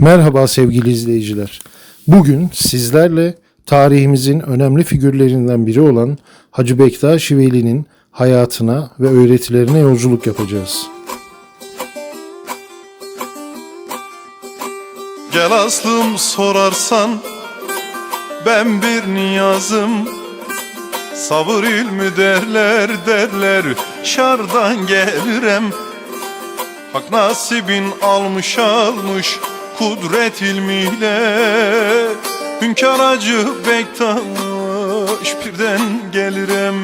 Merhaba sevgili izleyiciler. Bugün sizlerle tarihimizin önemli figürlerinden biri olan Hacı Bektaş Veli'nin hayatına ve öğretilerine yolculuk yapacağız. Gel aslım sorarsan ben bir niyazım Sabır ilmi derler derler şardan gelirem Hak nasibin almış almış kudret ilmiyle Hünkar acı Bektaş birden gelirem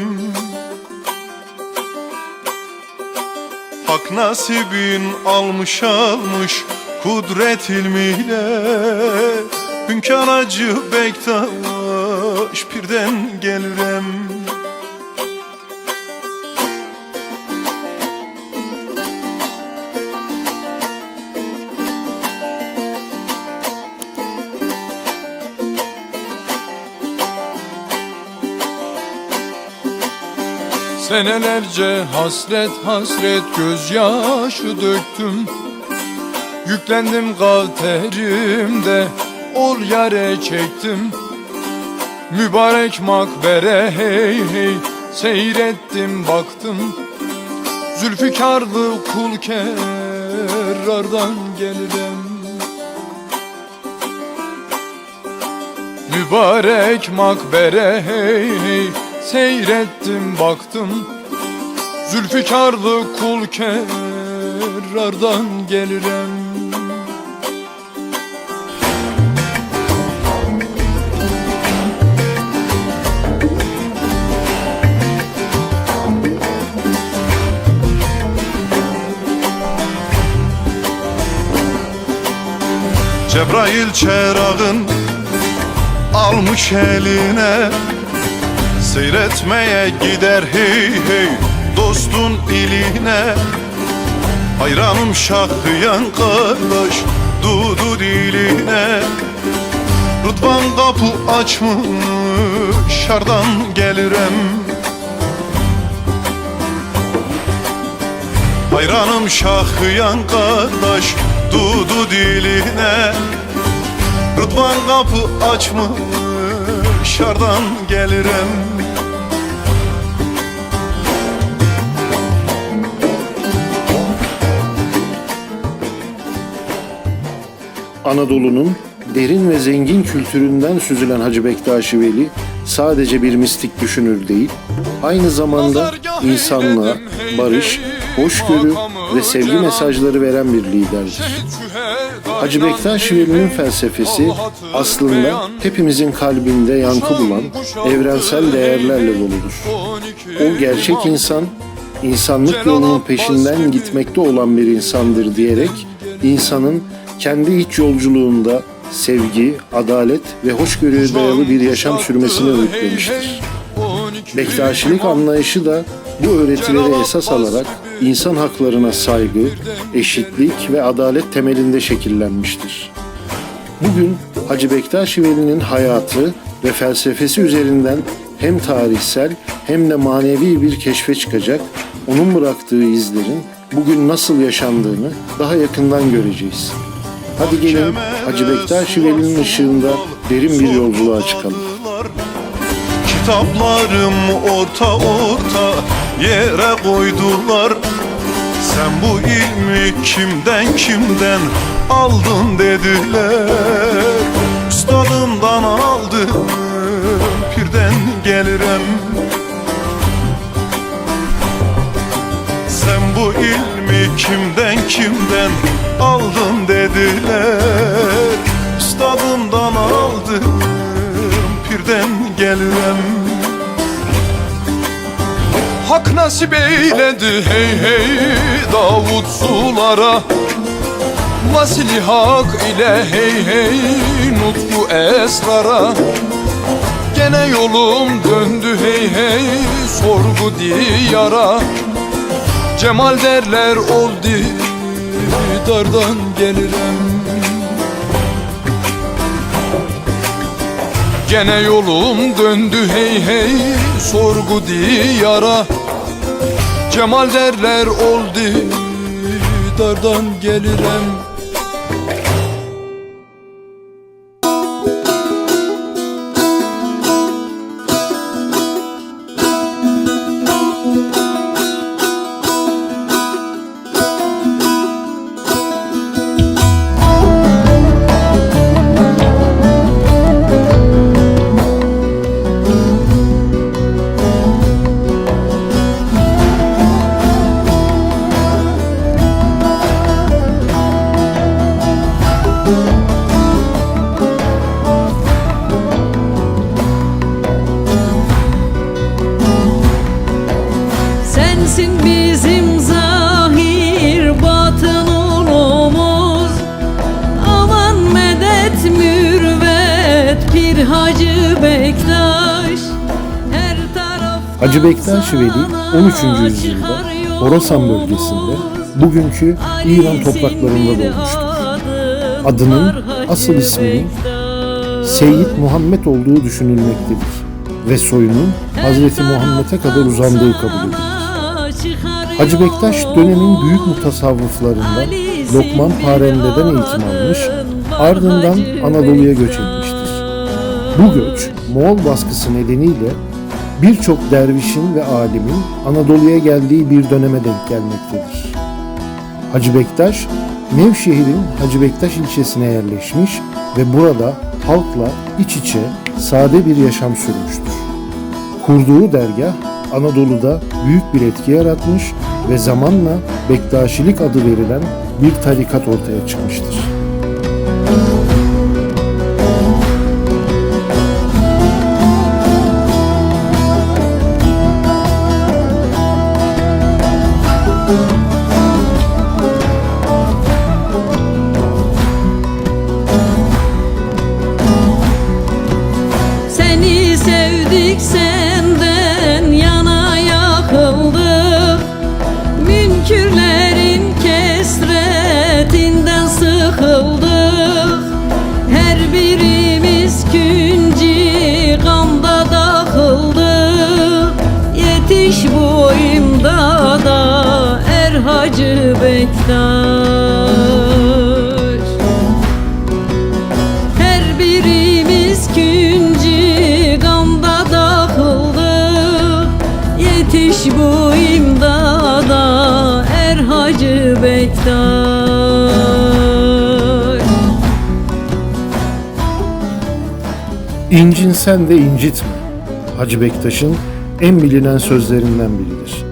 Hak nasibin almış almış kudret ilmiyle Hünkar acı Bektaş birden gelirem Senelerce hasret hasret gözyaşı döktüm. Yüklendim kalterimde ol yare çektim. Mübarek makbere hey hey seyrettim baktım. Zülfikarlı kul kerrardan gelirim Mübarek makbere hey hey Seyrettim baktım. Zülfikarlı kul kerrardan gelirim. Cebrail çerağın almış eline Seyretmeye gider hey hey dostun iline. Hayranım şahıyan kardeş dudu diline. Rıdvan kapı açmış şardan gelirem. Hayranım şahıyan kardeş dudu diline. Rıdvan kapı açmış şardan gelirem Anadolu'nun derin ve zengin kültüründen süzülen Hacı Bektaş Veli sadece bir mistik düşünür değil, aynı zamanda insanlığa, barış, hoşgörü ve sevgi mesajları veren bir liderdir. Hacı Bektaş Veli'nin felsefesi aslında hepimizin kalbinde yankı bulan evrensel değerlerle doludur. O gerçek insan, insanlık yolunun peşinden gitmekte olan bir insandır diyerek insanın kendi iç yolculuğunda sevgi, adalet ve hoşgörüye dayalı bir yaşam sürmesini öğütlemiştir. Bektaşilik anlayışı da bu öğretileri esas alarak insan haklarına saygı, eşitlik ve adalet temelinde şekillenmiştir. Bugün Hacı Bektaş Veli'nin hayatı ve felsefesi üzerinden hem tarihsel hem de manevi bir keşfe çıkacak, onun bıraktığı izlerin bugün nasıl yaşandığını daha yakından göreceğiz. Hadi gelin Hacı Bektaş Veli'nin ışığında derin bir yolculuğa çıkalım. Kitaplarım orta orta yere koydular. Sen bu ilmi kimden kimden aldın dediler. Üstadımdan aldım pirden gelirim. Sen bu ilmi kimden kimden aldın dediler. Üstadımdan aldım pirden gelirim Hak nasip eyledi hey hey Davut sulara. Vasili hak ile hey hey Nutku esrara. Gene yolum döndü hey hey Sorgu diyara. Cemal derler oldu Dardan gelirim. Gene yolum döndü hey hey sorgu diyara. Cemal derler oldu dardan gelirem Hacı Bektaş Veli 13. yüzyılda Horasan bölgesinde bugünkü İran topraklarında doğmuştur. Adının asıl isminin Seyyid Muhammed olduğu düşünülmektedir ve soyunun Hazreti Muhammed'e kadar uzandığı kabul edilir. Hacı Bektaş dönemin büyük mutasavvıflarından Lokman Parende'den eğitim almış, ardından Anadolu'ya göç etmiştir. Bu göç Moğol baskısı nedeniyle birçok dervişin ve alimin Anadolu'ya geldiği bir döneme denk gelmektedir. Hacı Bektaş, Nevşehir'in Hacı Bektaş ilçesine yerleşmiş ve burada halkla iç içe sade bir yaşam sürmüştür. Kurduğu dergah Anadolu'da büyük bir etki yaratmış ve zamanla Bektaşilik adı verilen bir tarikat ortaya çıkmıştır. Yetiş bu imdada er Hacı Bektaş İncinsen de incitme. Hacı Bektaş'ın en bilinen sözlerinden biridir.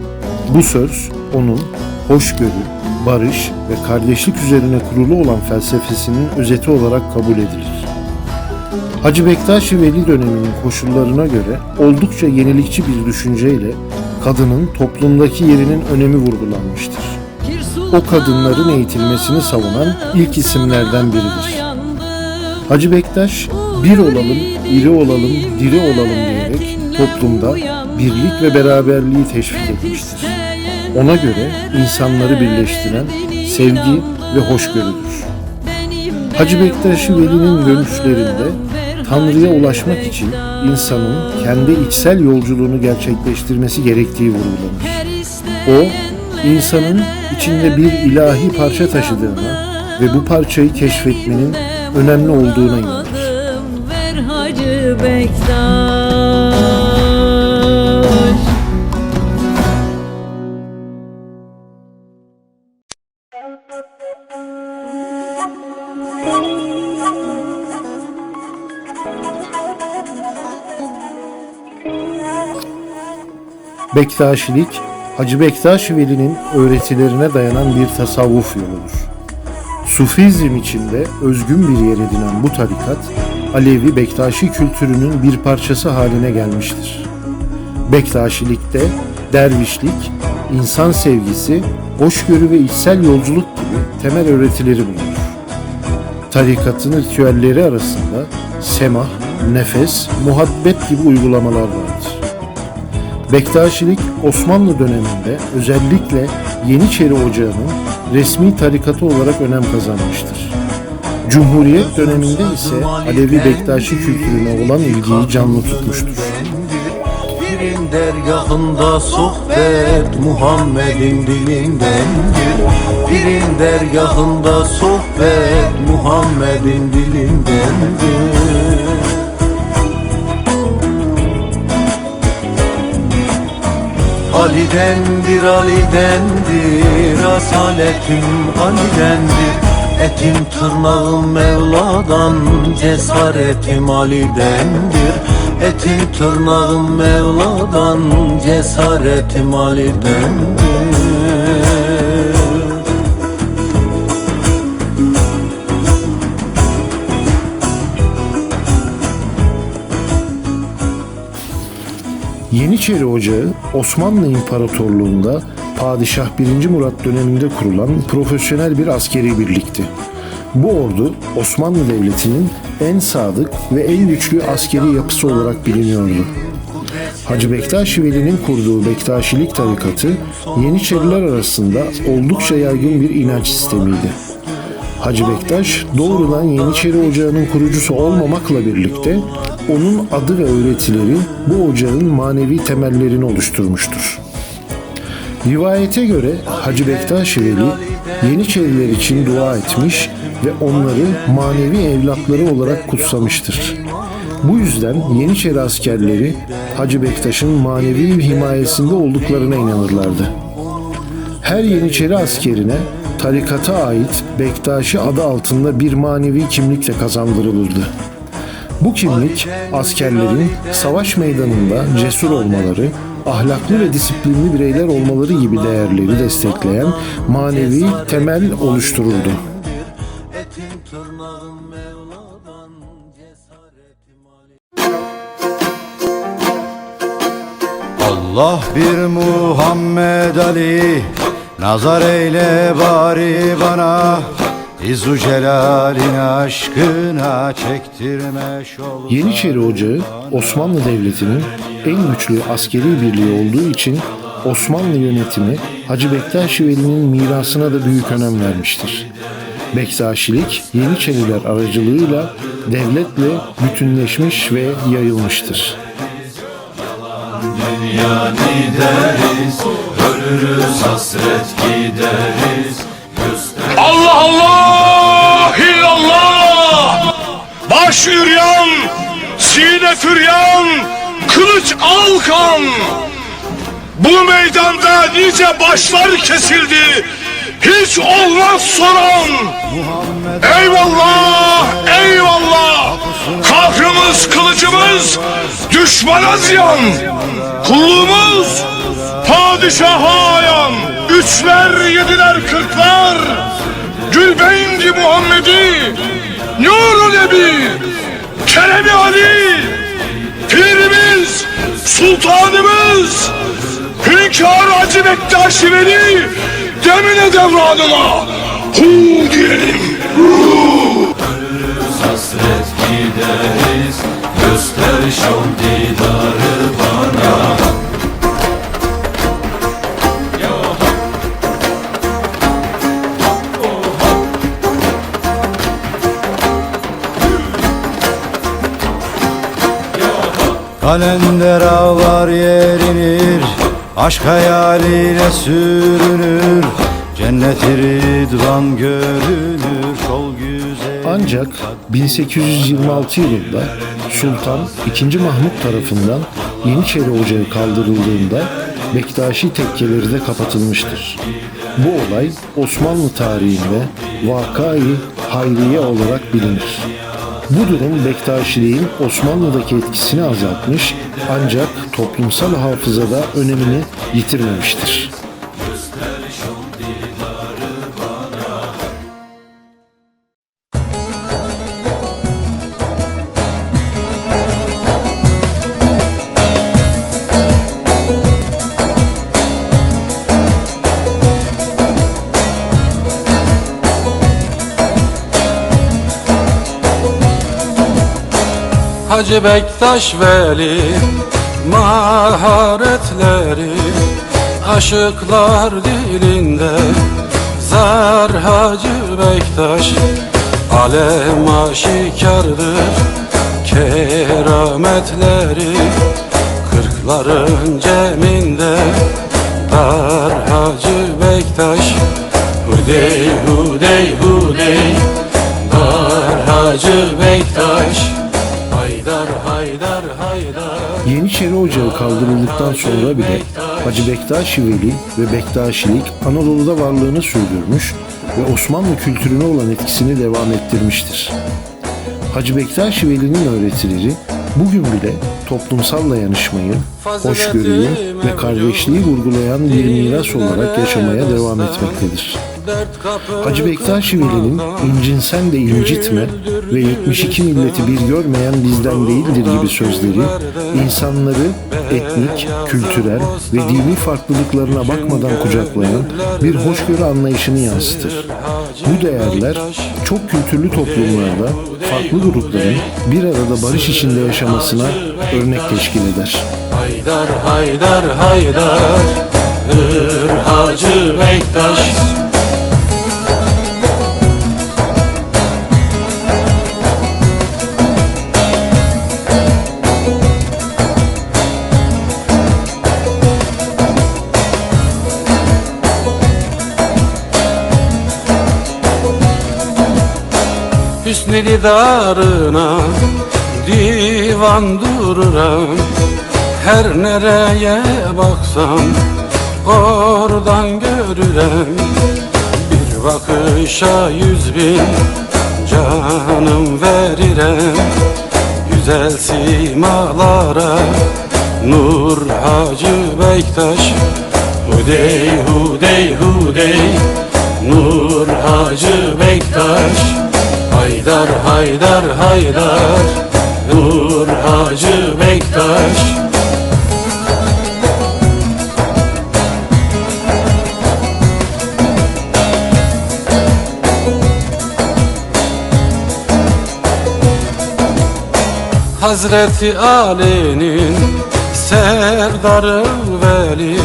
Bu söz onun hoşgörü, barış ve kardeşlik üzerine kurulu olan felsefesinin özeti olarak kabul edilir. Hacı Bektaş Veli döneminin koşullarına göre oldukça yenilikçi bir düşünceyle kadının toplumdaki yerinin önemi vurgulanmıştır. O kadınların eğitilmesini savunan ilk isimlerden biridir. Hacı Bektaş bir olalım, iri olalım, diri olalım diyerek toplumda birlik ve beraberliği teşvik etmiştir. Ona göre insanları birleştiren sevgi ve hoşgörüdür. Hacı Bektaş Veli'nin görüşlerinde Tanrı'ya ulaşmak için insanın kendi içsel yolculuğunu gerçekleştirmesi gerektiği vurgulanır. O, insanın içinde bir ilahi parça taşıdığına ve bu parçayı keşfetmenin önemli olduğuna inanır. Bektaşilik, Hacı Bektaş Veli'nin öğretilerine dayanan bir tasavvuf yoludur. Sufizm içinde özgün bir yer edinen bu tarikat, Alevi Bektaşi kültürünün bir parçası haline gelmiştir. Bektaşilikte dervişlik, insan sevgisi, hoşgörü ve içsel yolculuk gibi temel öğretileri bulunur. Tarikatın ritüelleri arasında semah, nefes, muhabbet gibi uygulamalar vardır. Bektaşilik Osmanlı döneminde özellikle Yeniçeri Ocağı'nın resmi tarikatı olarak önem kazanmıştır. Cumhuriyet döneminde ise Alevi Bektaşi kültürüne olan ilgiyi canlı tutmuştur. Pirin dergahında sohbet Muhammed'in dilindendir Pirin dergahında sohbet Muhammed'in dilindendir Ali'dendir, Ali'dendir Asaletim Ali'dendir. Etim tırnağım Mevla'dan Cesaretim Ali'dendir. Etim tırnağım Mevla'dan Cesaretim Ali'dendir Yeniçeri Ocağı Osmanlı İmparatorluğu'nda Padişah 1. Murat döneminde kurulan profesyonel bir askeri birlikti. Bu ordu Osmanlı Devleti'nin en sadık ve en güçlü askeri yapısı olarak biliniyordu. Hacı Bektaş Veli'nin kurduğu Bektaşilik tarikatı Yeniçeriler arasında oldukça yaygın bir inanç sistemiydi. Hacı Bektaş doğrudan Yeniçeri Ocağı'nın kurucusu olmamakla birlikte onun adı ve öğretileri bu ocağın manevi temellerini oluşturmuştur. Rivayete göre Hacı Bektaş Veli Yeniçeriler için dua etmiş ve onları manevi evlatları olarak kutsamıştır. Bu yüzden Yeniçeri askerleri Hacı Bektaş'ın manevi himayesinde olduklarına inanırlardı. Her Yeniçeri askerine tarikata ait Bektaşi adı altında bir manevi kimlikle kazandırılırdı. Bu kimlik askerlerin savaş meydanında cesur olmaları, ahlaklı ve disiplinli bireyler olmaları gibi değerleri destekleyen manevi temel oluştururdu. Allah bir Muhammed Ali Nazar eyle bari bana İzu celalin aşkına çektirme şol Yeniçeri Ocağı Osmanlı Devleti'nin en güçlü askeri birliği olduğu için Osmanlı yönetimi Hacı Bektaş Veli'nin mirasına da büyük önem vermiştir. Bektaşilik Yeniçeriler aracılığıyla devletle bütünleşmiş ve yayılmıştır. Allah Allah illallah. Baş üryan Sine füryan Kılıç alkan. Bu meydanda nice başlar kesildi. Hiç olmaz soran. Eyvallah eyvallah. Kahrımız kılıcımız Düşmana ziyan. Kulluğumuz Padişaha ayan. Üçler yediler kırklar Gülbeyndi Muhammed'i Nuru Nebi Keremi Ali Pirimiz Sultanımız Hünkâr Hacı Bektaşi Veli Demine devranına Hu diyelim Kalender ağlar yerinir Aşk hayaliyle sürünür Cenneti rıdvan görünür Şol güzel Ancak 1826 yılında Sultan II. Mahmut tarafından Yeniçeri Ocağı kaldırıldığında Bektaşi tekkeleri de kapatılmıştır. Bu olay Osmanlı tarihinde vakayı hayriye olarak bilinir. Bu durum Bektaşiliğin Osmanlı'daki etkisini azaltmış ancak toplumsal hafızada önemini yitirmemiştir. Hacı Bektaş Veli maharetleri Aşıklar dilinde Zar Hacı Bektaş Alem aşikardır Kerametleri Kırkların ceminde Dar Hacı Bektaş Hudey hudey hudey Dar Hacı Bektaş Haydar haydar haydar Yeniçeri Ocağı kaldırıldıktan sonra bile Hacı Bektaşi Veli ve Bektaşilik Anadolu'da varlığını sürdürmüş ve Osmanlı kültürüne olan etkisini devam ettirmiştir. Hacı Bektaşi Veli'nin öğretileri bugün bile toplumsal dayanışmayı, hoşgörüyü ve kardeşliği vurgulayan bir miras olarak yaşamaya devam etmektedir. Hacı Bektaş Veli'nin incinsen de incitme ve 72 milleti bir görmeyen bizden değildir gibi sözleri insanları etnik, kültürel ve dini farklılıklarına bakmadan kucaklayan bir hoşgörü anlayışını yansıtır. Bu değerler çok kültürlü toplumlarda farklı grupların bir arada barış içinde yaşamasına örnek teşkil eder. Haydar haydar haydar Hır Hacı Bektaş Hüsnü didarına divan dururam. Her nereye baksam oradan görürem. Bir bakışa yüz bin canım verirem. Güzel simalara Nur Hacı Bektaş. Hudey hudey hudey. Nur Hacı Bektaş Haydar haydar haydar Nur Hacı Bektaş Hazreti Ali'nin serdarı veli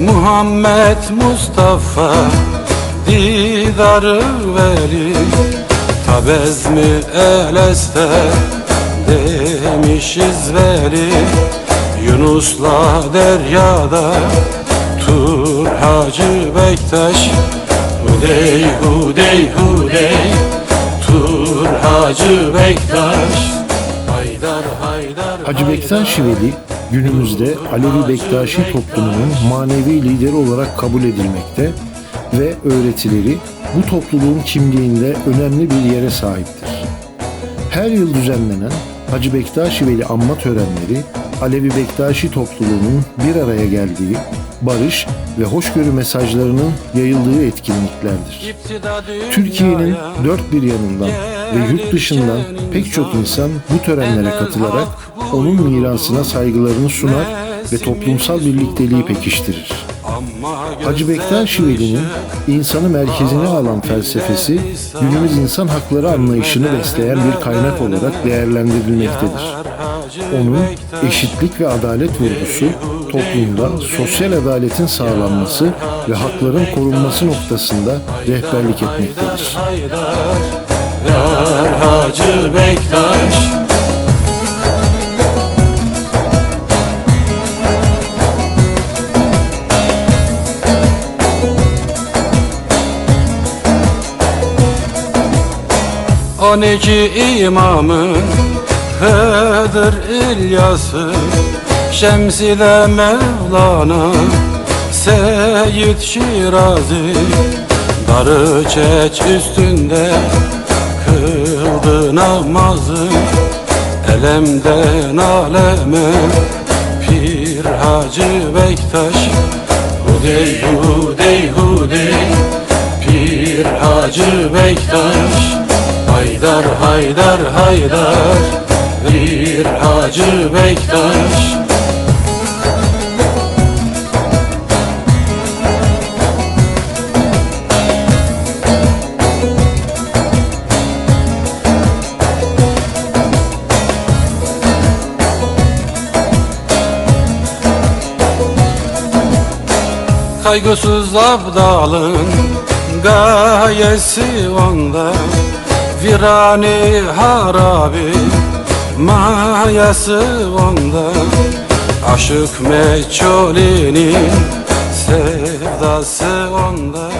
Muhammed Mustafa didarı veli Tabez mi eleste demişiz veli Yunus'la deryada. Tur Hacı Bektaş Hudey hudey hudey. Tur Hacı Bektaş Haydar haydar Hacı Bektaşi Veli günümüzde Alevi Bektaşi toplumunun manevi lideri olarak kabul edilmekte ve öğretileri bu topluluğun kimliğinde önemli bir yere sahiptir. Her yıl düzenlenen Hacı Bektaşi Veli anma törenleri Alevi Bektaşi topluluğunun bir araya geldiği, barış ve hoşgörü mesajlarının yayıldığı etkinliklerdir. Türkiye'nin dört bir yanından ve yurt dışından pek çok insan bu törenlere katılarak onun mirasına saygılarını sunar ve toplumsal birlikteliği pekiştirir. Hacı Bektaş Veli'nin insanı merkezine alan felsefesi günümüz insan hakları anlayışını besleyen bir kaynak olarak değerlendirilmektedir. Onun eşitlik ve adalet vurgusu toplumda sosyal adaletin sağlanması ve hakların korunması noktasında rehberlik etmektedir. Hacı Bektaş On iki imamın Hıdır İlyas'ı Şemsile Mevlana Seyyid Şirazi Darı çeç üstünde Kıldı namazı Elemden aleme Pir Hacı Bektaş Hudey hudey hudey Pir Hacı Bektaş Haydar haydar haydar Bir Hacı Bektaş. Kaygısız abdalın gayesi onda Virani harabi mayası onda. Aşık meçhulinin sevdası onda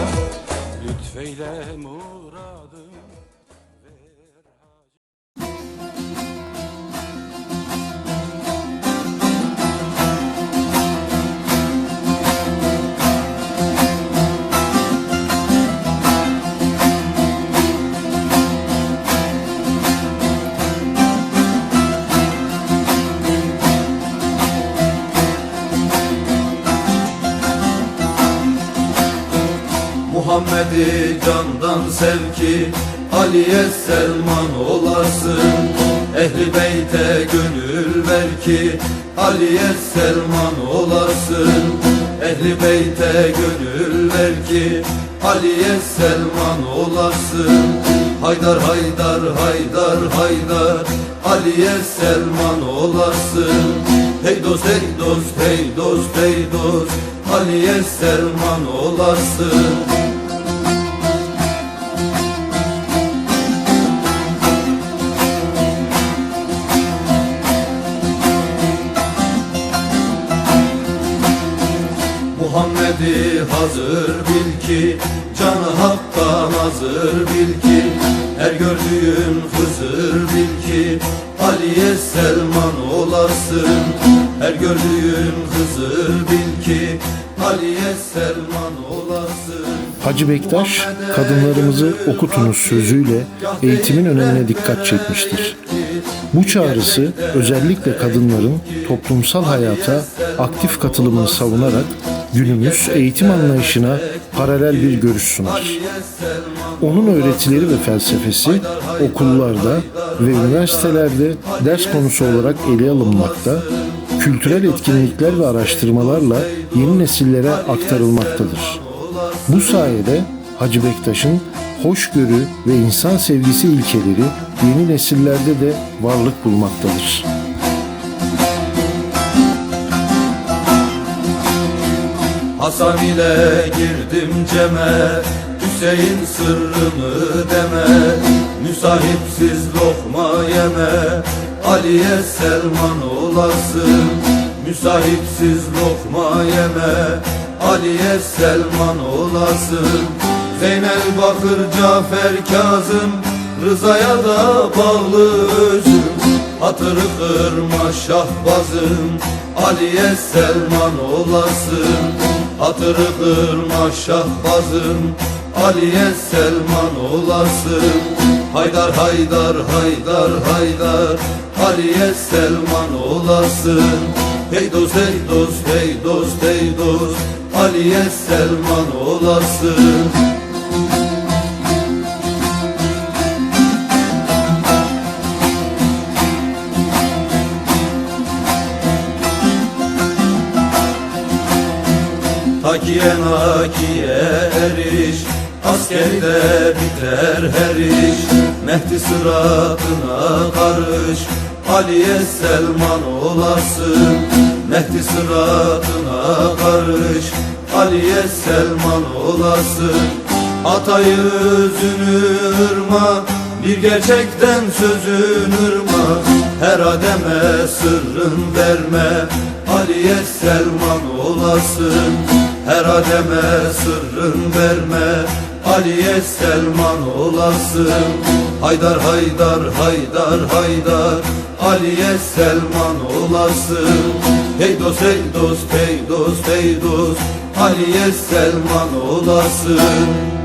sev ki Ali'ye Selman olasın. Ehli beyte gönül ver ki Ali'ye Selman olasın. Ehli beyte gönül ver ki Ali'ye Selman olasın. Haydar haydar haydar haydar Ali'ye Selman olasın. Hey dost hey dost hey dost hey dost Aliye Selman olasın hazır bil ki Canı haktan hazır bil ki Her gördüğün Hızır bil ki Aliye Selman olasın Her gördüğün Hızır bil ki Aliye Selman olasın Hacı Bektaş, kadınlarımızı okutunuz sözüyle eğitimin önemine dikkat çekmiştir. Bu çağrısı özellikle kadınların toplumsal hayata aktif katılımını savunarak günümüz eğitim anlayışına paralel bir görüş sunar. Onun öğretileri ve felsefesi okullarda ve üniversitelerde ders konusu olarak ele alınmakta, kültürel etkinlikler ve araştırmalarla yeni nesillere aktarılmaktadır. Bu sayede Hacı Bektaş'ın hoşgörü ve insan sevgisi ilkeleri yeni nesillerde de varlık bulmaktadır. Hasan ile girdim ceme Hüseyin sırrımı deme Müsahipsiz lokma yeme Aliye Selman olasın Müsahipsiz lokma yeme Aliye Selman olasın. Zeynel Bakır Cafer Kazım Rızaya da bağlı özüm. Hatırı kırma şahbazım Aliye Selman olasın Hatırı kırma şahbazım Aliye Selman olasın. Haydar haydar haydar haydar Aliye Selman olasın. Hey dost hey dost hey dost hey dost Aliye Selman olasın Takiye nakiye eriş Askerde biter her iş. Mehdi sıratına karış Aliye Selman olasın. Mehdi sıratına karış Aliye Selman olasın. Atayı üzünürma Bir gerçekten sözünürma Her ademe sırrın verme Aliye Selman olasın Her ademe sırrın verme Aliye Selman olasın. Haydar haydar haydar haydar Aliye Selman olasın. Hey dost hey dost hey dost hey dost Aliye Selman olasın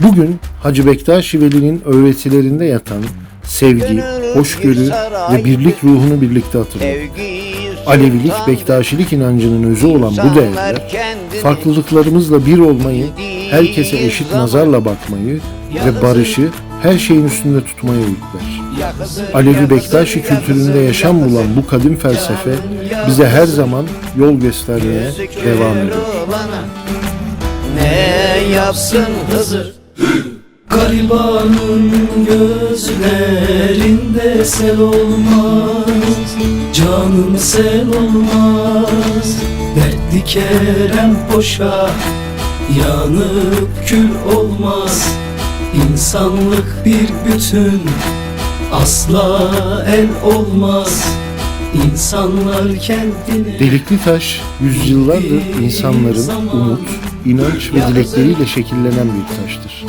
Bugün Hacı Bektaş Veli'nin öğretilerinde yatan sevgi, hoşgörü ve birlik ruhunu birlikte hatırlıyoruz. Alevilik, Bektaşilik inancının özü olan bu değerler, farklılıklarımızla bir olmayı, herkese eşit nazarla bakmayı ve barışı her şeyin üstünde tutmayı öğütler. Alevi Bektaşi kültüründe yaşam bulan bu kadim felsefe bize her zaman yol göstermeye devam ediyor. Ne yapsın Hızır Garibanın gözlerinde sel olmaz Canım sel olmaz. Dertli kerem boşa Yanıp kül olmaz. İnsanlık bir bütün Asla el olmaz İnsanlar kendine Delikli taş yüzyıllardır insanların umut, inanç ve dilekleriyle şekillenen bir taştır.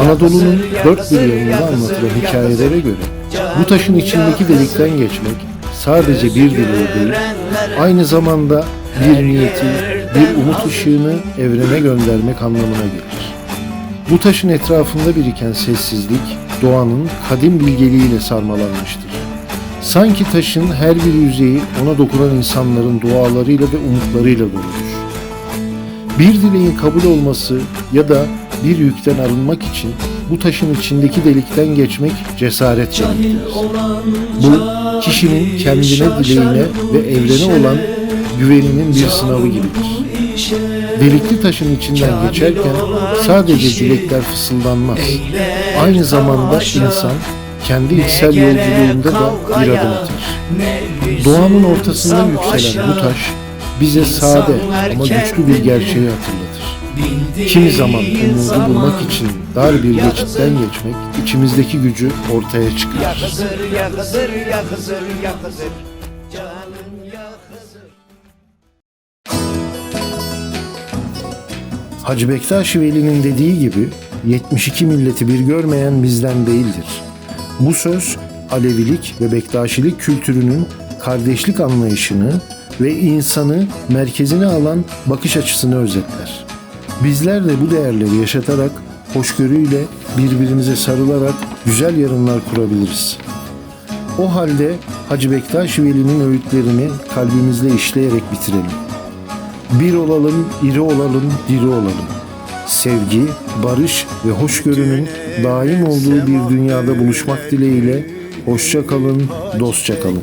Anadolu'nun dört bir yanında anlatılan hikayelere göre bu taşın içindeki delikten geçmek sadece bir dileği değil, aynı zamanda bir niyeti, bir umut ışığını evrene göndermek anlamına gelir. Bu taşın etrafında biriken sessizlik, doğanın kadim bilgeliğiyle sarmalanmıştır. Sanki taşın her bir yüzeyi ona dokunan insanların dualarıyla ve umutlarıyla doludur. Bir dileğin kabul olması ya da bir yükten arınmak için bu taşın içindeki delikten geçmek cesaret olan Bu kişinin kendine, dileğine ve evrene olan güveninin bir sınavı gibidir. Delikli taşın içinden geçerken sadece dilekler fısıldanmaz. Aynı zamanda insan kendi içsel yolculuğunda da bir adım atar. Doğanın ortasında yükselen bu taş bize sade ama güçlü bir gerçeği hatırlatır. Kimi zaman umudu bulmak için dar bir geçitten geçmek içimizdeki gücü ortaya çıkarır. Hacı Bektaş Veli'nin dediği gibi 72 milleti bir görmeyen bizden değildir. Bu söz Alevilik ve Bektaşilik kültürünün kardeşlik anlayışını ve insanı merkezine alan bakış açısını özetler. Bizler de bu değerleri yaşatarak hoşgörüyle birbirimize sarılarak güzel yarınlar kurabiliriz. O halde Hacı Bektaş Veli'nin öğütlerini kalbimizde işleyerek bitirelim. Bir olalım, iri olalım, diri olalım. Sevgi, barış ve hoşgörünün daim olduğu bir dünyada buluşmak dileğiyle hoşça kalın, dostça kalın.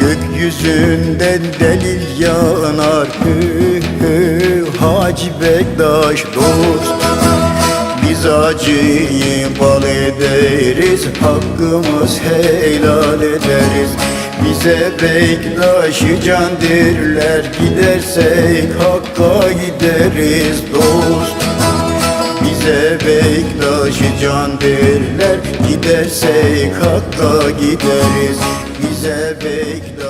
Gökyüzünden delil yağar hü, hü, Hacı Bektaş dost. Biz acıyı bal ederiz Hakkımız helal ederiz. Bize Bektaş'ı can derler Gidersek Hakk'a gideriz dost bize Bektaş'ı can derler Gidersek Hakk'a gideriz. Bize Bektaş